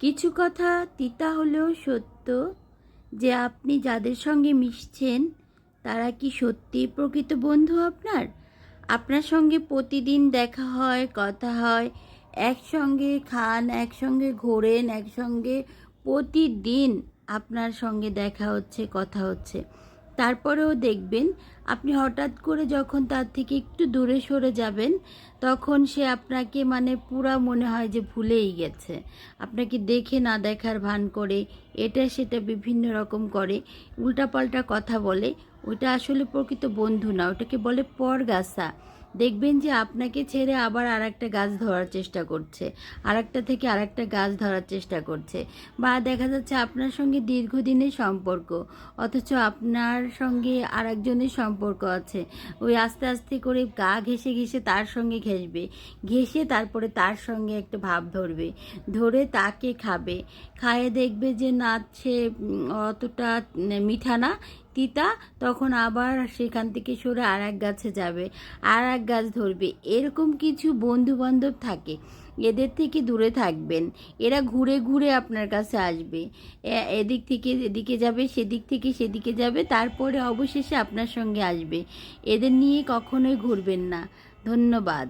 কিছু কথা তিতা হলেও সত্য যে আপনি যাদের সঙ্গে মিশছেন, তারা কি সত্যি প্রকৃত বন্ধু আপনার? আপনার সঙ্গে প্রতিদিন দেখা হয়, কথা হয়, একসঙ্গে খান, একসঙ্গে ঘোরেন, একসঙ্গে প্রতিদিন আপনার সঙ্গে দেখা হচ্ছে, কথা হচ্ছে। তারপরেও দেখবেন আপনি হঠাৎ করে যখন তার থেকে একটু দূরে সরে যাবেন, তখন সে আপনাকে মানে পুরা মনে হয় যে ভুলেই গেছে। আপনাকে দেখে না দেখার ভান করে, এটা সেটা বিভিন্ন রকম করে, উল্টাপাল্টা কথা বলে ওটা আসলে প্রকৃত বন্ধু না, ওটাকে বলে পরগাছা। দেখবেন যে আপনাকে ছেড়ে আবার আর একটা গাছ ধরার চেষ্টা করছে আর একটা থেকে আর একটা গাছ ধরার চেষ্টা করছে বা দেখা যাচ্ছে আপনার সঙ্গে দীর্ঘদিনের সম্পর্ক, অথচ আপনার সঙ্গে আর একজনের সম্পর্ক আছে, ওই আস্তে আস্তে করে গা ঘেসে ঘেসে তার সঙ্গে ঘেসবে ঘেসে তারপরে তার সঙ্গে একটা ভাব ধরবে, ধরে তাকে খাবে, খায়ে দেখবে যে না, সে অতটা মিঠা না তিতা, তখন আবার সেখান থেকে সরে আর এক গাছে যাবে আর এক গাছ ধরবে। এরকম কিছু বন্ধু বান্ধব থাকে, এদের থেকে দূরে থাকবেন। এরা ঘুরে ঘুরে আপনার কাছে আসবে। এদিক থেকে এদিকে যাবে, সেদিক থেকে সেদিকে যাবে, তারপরে অবশেষে আপনার সঙ্গে আসবে। এদের নিয়ে কখনোই ঘুরবেন না। ধন্যবাদ।